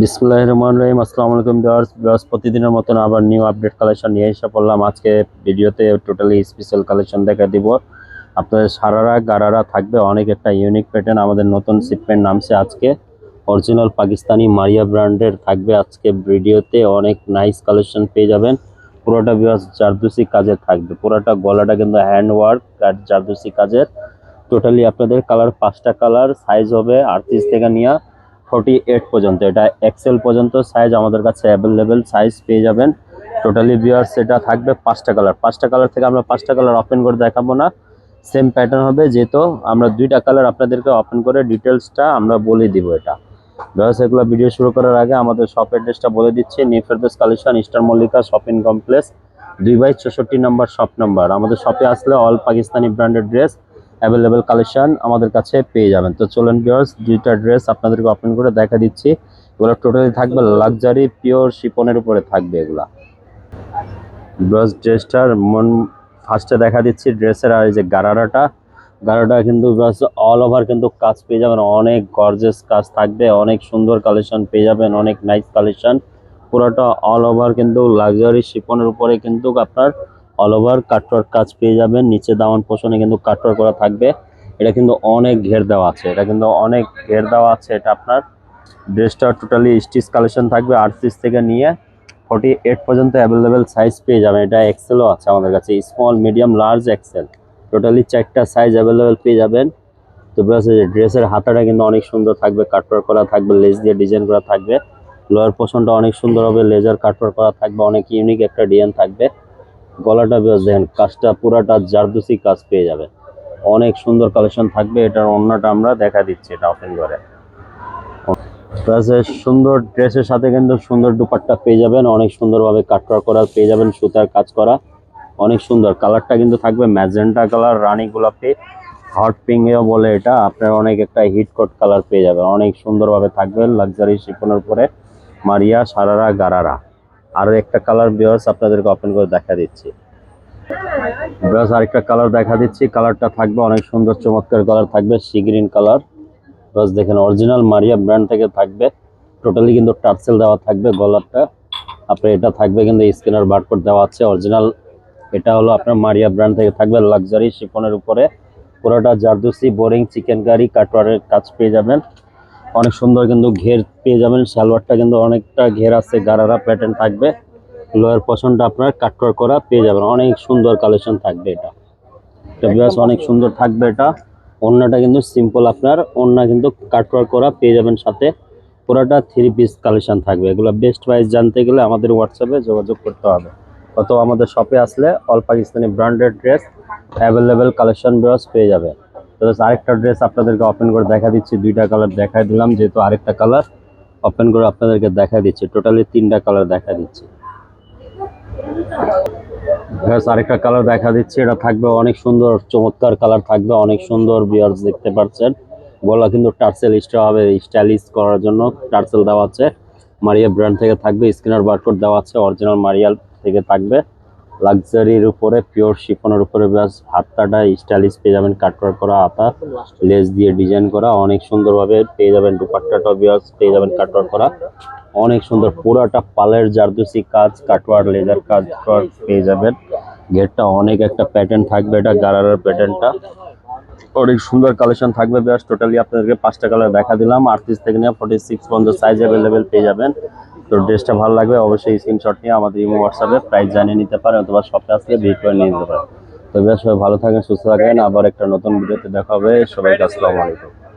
বিসমুল্লাহ রহমান রহিম। আসসালামু আলাইকুম ভিউয়ার্স। ভিউয়ার্স, প্রতিদিনের মতন আবার নিউ আপডেট কালেকশন নিয়ে এসে পড়লাম। আজকে ভিডিওতে টোটালি স্পেশাল কালেকশন দেখা দিব। আপনাদের সারারা গারারা থাকবে, অনেক একটা ইউনিক প্যাটার্ন আমাদের নতুন শিপমেন্ট নামছে আজকে। অরিজিনাল পাকিস্তানি মারিয়া ব্র্যান্ডের থাকবে আজকে ভিডিওতে, অনেক নাইস কালেকশন পেয়ে যাবেন। পুরোটা ভিউয়ার্স জারদুসি কাজের থাকবে। পুরোটা গলাটা কিন্তু হ্যান্ড ওয়ার্ক আর জারদুসি কাজের। টোটালি আপনাদের কালার পাঁচটা কালার সাইজ হবে আটত্রিশ থেকে নিয়ে ফর্টি এইট পর্যন্ত। এটা এক্সেল পর্যন্ত সাইজ আমাদের কাছে অ্যাভেলেবেল সাইজ পেয়ে যাবেন। টোটালি বিয়ার্স এটা থাকবে পাঁচটা কালার পাঁচটা কালার থেকে আমরা পাঁচটা কালার ওপেন করে দেখাবো না। সেম প্যাটার্ন হবে, যেহেতু আমরা দুইটা কালার আপনাদেরকে ওপেন করে ডিটেলসটা আমরা বলে দিব এটা। বিয়ার্স এগুলো ভিডিও শুরু করার আগে আমাদের শপ অ্যাড্রেসটা বলে দিচ্ছি new Ferdous collection Easter Mallika shopping complex দুই বাই চৌষট্টি নাম্বার শপ নাম্বার আমাদের শপে আসলে all Pakistani branded dress available collection আমাদের কাছে পেয়ে যাবেন। তো চলেন ভিউয়ার্স দুইটা ড্রেস আপনাদেরকে ওপেন করে দেখা দিচ্ছি। এগুলো টোটালি থাকবে লাক্সারি পিওর শিপনের উপরে থাকবে এগুলা। ব্লাউজ ড্রেসটার মন ফার্স্টে দেখা দিচ্ছি ড্রেসের আর এই যে গারারাটা। গারাটা কিন্তু অল ওভার কিন্তু কাজ পেয়ে যাবেন। অনেক গর্জেস কাজ থাকবে, অনেক সুন্দর কালেকশন পেয়ে যাবেন, অনেক নাইস কালেকশন। পুরোটা অল ওভার কিন্তু লাক্সারি শিপনের উপরে কিন্তু আপনার অল ওভার কাটওয়ার্ক কাজ পেয়ে যাবেন, নিচে দামান পোষণে কিন্তু কাটওয়ার্ক করা থাকবে। এটা কিন্তু অনেক ঘের দেওয়া আছে, এটা কিন্তু অনেক ঘের দেওয়া আছে, এটা আপনার ড্রেসটা টোটালি স্টিচ কালেকশন থাকবে, আট পিস থেকে নিয়ে ফর্টি এইট পর্যন্ত অ্যাভেলেবেল সাইজ পেয়ে যাবেন। এটা এক্সেলও আছে আমাদের কাছে small medium large XL totally চারটা সাইজ অ্যাভেলেবেল পেয়ে যাবেন। তো প্লাস ড্রেসের হাতাটা কিন্তু অনেক সুন্দর থাকবে কাটওয়ার্ক করা থাকবে লেস দিয়ে ডিজাইন করা থাকবে। লোয়ার পোর্শনটা অনেক সুন্দর হবে লেজার কাটওয়ার্ক করা থাকবে, অনেক ইউনিক একটা ডিজাইন থাকবে। গলাটা বেশ দেখেন, কাজটা পুরাটা জারদুসি কাজ পেয়ে যাবে। অনেক সুন্দর কালেকশন থাকবে, এটার অন্যটা আমরা দেখা দিচ্ছি এটা ওপেন করে। সুন্দর ড্রেসের সাথে কিন্তু সুন্দর দুপাট্টা পেয়ে যাবেন, অনেক সুন্দরভাবে কাটওয়ার করা পেয়ে যাবেন, সুতার কাজ করা, অনেক সুন্দর। কালারটা কিন্তু থাকবে ম্যাজেন্টা কালার রানী গোলাপি হট পিঙ্কেও বলে এটা, আপনার অনেক একটা হিট কোট কালার পেয়ে যাবেন। অনেক সুন্দরভাবে থাকবে লাক্সারি শিপনের উপরে, মারিয়া, সারারা, গারারা। আর একটা কালার বিয়ার্স আপনাদেরকে ওপেন করে দেখা দিচ্ছি। বিয়ার্স আরেকটা কালার দেখা দিচ্ছি। কালারটা থাকবে অনেক সুন্দর, চমৎকার কালার থাকবে সি গ্রিন কালার বিয়ার্স দেখেন অরিজিনাল মারিয়া ব্র্যান্ড থেকে থাকবে। টোটালি কিন্তু টার্সেল দেওয়া থাকবে গলারটা। আপনার এটা থাকবে কিন্তু স্ক্যানার বারকোড দেওয়া আছে অরিজিনাল এটা হলো আপনার মারিয়া ব্র্যান্ড থেকে থাকবে লাক্সারি শিফনের উপরে। পুরোটা জারদুসি বোরিং চিকেন কারি কাটওয়ারের কাজ পেয়ে যাবেন। অনেক সুন্দর কিন্তু ঘের পেয়ে যাবেন। সালোয়ারটা কিন্তু অনেকটা ঘের আছে গারারা প্যাটার্ন থাকবে। লোয়ার পছন্দটা আপনার কাটওয়ার করা পেয়ে যাবেন। অনেক সুন্দর কালেকশন থাকবে এটা। বিয়াস অনেক সুন্দর থাকবে এটা। অন্যটা কিন্তু সিম্পল আপনার অন্য কিন্তু কাটওয়ার করা পেয়ে যাবেন সাথে। পুরোটা থ্রি পিস কালেকশন থাকবে। এগুলো বেস্ট প্রাইস জানতে গেলে আমাদের হোয়াটসঅ্যাপে যোগাযোগ করতে হবে। অথবা আমাদের শপে আসলে all Pakistani branded dress available collection বিয়াস পেয়ে যাবে। তো আরেকটা ড্রেস আপনাদেরকে ওপেন করে দেখা দিচ্ছি, দুইটা কালার দেখাই দিলাম, যেহেতু আরেকটা কালার ওপেন করে আপনাদেরকে দেখা দিচ্ছি টোটালি তিনটা কালার দেখা দিচ্ছি। আরেকটা কালার দেখা দিচ্ছি, এটা থাকবে অনেক সুন্দর, চমৎকার কালার থাকবে, অনেক সুন্দর বিয়ার্স দেখতে পাচ্ছেন। গলা কিন্তু টার্সেল স্টা হবে স্টাইলিশ করার জন্য টার্সেল দেওয়া আছে। মারিয়া ব্র্যান্ড থেকে থাকবে স্ক্যানার বারকোড দেওয়া আছে অরিজিনাল মারিয়াল থেকে থাকবে। লাক্সারির উপরে পিওর শিফনের উপরে ব্যাস, হাতটাটা স্টাইলিশ পেয়ে যাবেন কাটওয়ার করা হাতা লেস দিয়ে ডিজাইন করা, অনেক সুন্দরভাবে পেয়ে যাবেন, দুপাট্টাটাও বিয়াস পেয়ে যাবেন কাটওয়ার করা। অনেক সুন্দর, পুরাটা পালের জারদুসি কাজ কাটওয়ার লেদার কাজ পেয়ে যাবেন। গেটটা অনেক একটা প্যাটার্ন থাকবে, এটা গারারের প্যাটার্নটা অনেক সুন্দর কালেকশন থাকবে বেশ টোটালি আপনাদেরকে পাঁচটা কালার দেখা দিলাম। আটত্রিশ থেকে নিয়ে ফোর্টি সিক্স পর্যন্ত সাইজ অ্যাভেলেবেল পেয়ে যাবেন। তো ড্রেসটা ভালো লাগবে অবশ্যই স্ক্রিনশট নিয়ে আমাদের ইমো হোয়াটসঅ্যাপে প্রাইস জানিয়ে নিতে পারেন অথবা শপে আসলে ভিড় করে নিয়ে নিতে পারেন। তো বেশ, সবাই ভালো থাকেন, সুস্থ থাকেন। আবার একটা নতুন ভিডিওতে দেখা হবে। সবাইকে আসসালামু আলাইকুম।